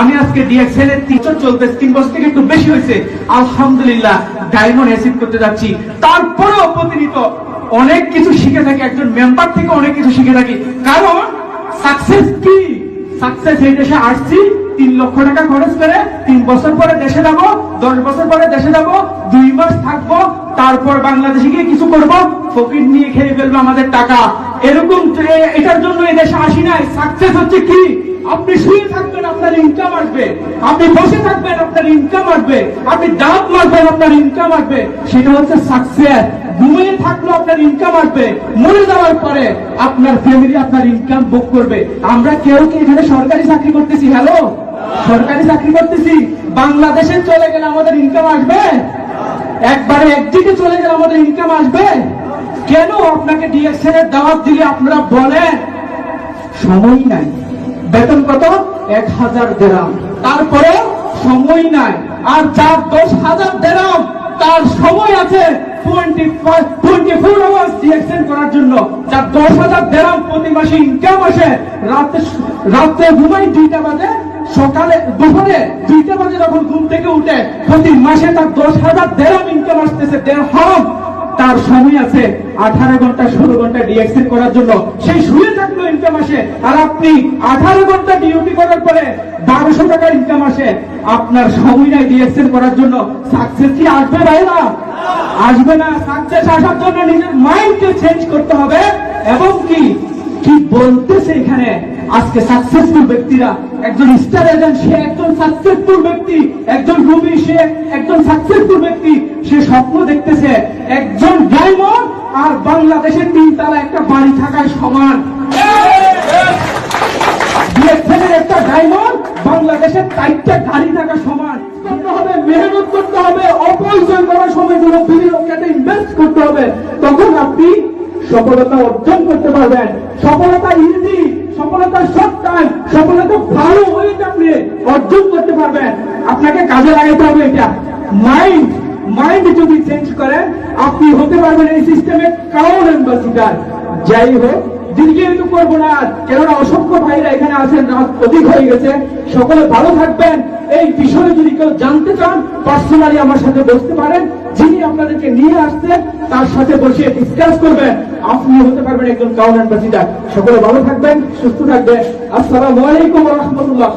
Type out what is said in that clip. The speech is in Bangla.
আমি আজকে এর তিন বছর থেকে একটু বেশি হয়েছে। আলহামদুলিল্লাহ ডায়মন্ড করতে যাচ্ছি। অনেক কিছু শিখে থাকি, একজন মেম্বার থেকে অনেক কিছু শিখে থাকি। কারণ সাকসেস কি? সাকসেস এই দেশে আসছি, তিন লক্ষ টাকা খরচ করে তিন বছর পরে দেশে যাব, দশ বছর পরে দেশে দুই মাস থাকব, তারপর বাংলাদেশে গিয়ে কিছু করব, ফকির নিয়ে খেয়ে ফেলব আমাদের টাকা। এরকম এটার জন্য এই দেশে আসি নাই। সাকসেস হচ্ছে কি? আপনি শুয়ে থাকবেন, আপনার ইনকাম আসবে। আপনি বসে থাকবেন, আপনার ইনকাম আসবে। আপনি দাঁত মারবেন আপনার ইনকাম আসবে। সেটা হচ্ছে সাকসেস ঘুমিয়ে থাকল আপনার ইনকাম আসবে। মরে যাওয়ার পরে আপনার ফ্যামিলি আপনার ইনকাম করবে। আমরা কেউ কি এখানে সরকারি চাকরি করতেছি? হ্যালো সরকারি চাকরি করতেছি? বাংলাদেশে চলে গেলে আমাদের ইনকাম আসবে? একবারে একদিকে চলে গেলে আমাদের ইনকাম আসবে? কেন আপনাকে ডিএক্সএল এর দাওয়াত দিলে আপনারা বলেন? সময় নাই। বেতন কত? এক হাজার দেরাম। তারপরে সময় নাই। আর যার দশ হাজার দেরাম, তার সময় আছে টোয়েন্টি টোয়েন্টি ফোর আওয়ার্স করার জন্য। যার দশ হাজার দেরাম প্রতি মাসে ইনকাম আসে, রাতে রাতে ঘুমাই দুইটা বাজে, সকালে দুপুরে দুইটা বাজে যখন ঘুম থেকে উঠে, প্রতি মাসে তার দশ হাজার দেরাম ইনকাম আসতেছে। দেড়হাম তার সময় আছে আঠারো ঘণ্টা, ষোলো ঘণ্টা ডিএক্সেল করার জন্য। সেই শুয়ে থাকল ইনকাম আসে। আর আপনি আঠারো ঘণ্টা ডিউটি করার পরে বারোশো টাকা ইনকাম আসে। আপনার সময় নাই ডিএক্সেল করার জন্য। সাকসেস কি আসবে ভাইরা আসবে না। সাকসেস আসার জন্য নিজের মাইন্ডকে চেঞ্জ করতে হবে। এবং কি? কি বলতেছে এখানে? আজকে সাকসেসফুল ব্যক্তিরা। একজন স্টার এজেন্ট সে একজন সাকসেসফুল ব্যক্তি। একজন রুবি, সে একজন সাকসেসফুল ব্যক্তি। সে স্বপ্ন দেখতেছে। আর বাংলাদেশের তিন তালা একটা বাড়ি থাকার সমান। একটা ডায়মন্ড বাংলাদেশের চারটা গাড়ি থাকা সমান। করতে হবে, মেহনত করতে হবে, অপরিচয় করার সময় সময়গুলো বিনিয়োগকে ইনভেস্ট করতে হবে। তখন আপনি সফলতা অর্জন করতে পারবেন। সফলতা ইজি সফলতা শর্ট টাইম সফলতা ভালো ওয়েটা আপনি অর্জন করতে পারবেন। আপনাকে কাজে লাগাইতে হবে এটা। মাইন্ড মাইন্ড যদি চেঞ্জ করেন আপনি হতে পারবেন এই সিস্টেমে কাউন অ্যাম্বাসিডার যাই হোক দীর্ঘায়িত করব না কেননা অসংখ্য ভাইরা এখানে আছেন, রাত অধিক হয়ে গেছে। সকলে ভালো থাকবেন। এই বিষয়ে যদি কেউ জানতে চান পার্সোনালি আমার সাথে বসতে পারেন। যিনি আপনাদেরকে নিয়ে আসছেন তার সাথে বসে ডিসকাস করবেন। আপনি হতে পারবেন একজন কাউন অ্যাম্বাসিডার সকলে ভালো থাকবেন, সুস্থ থাকবেন। আসসালামু আলাইকুম রহমতুল্লাহ।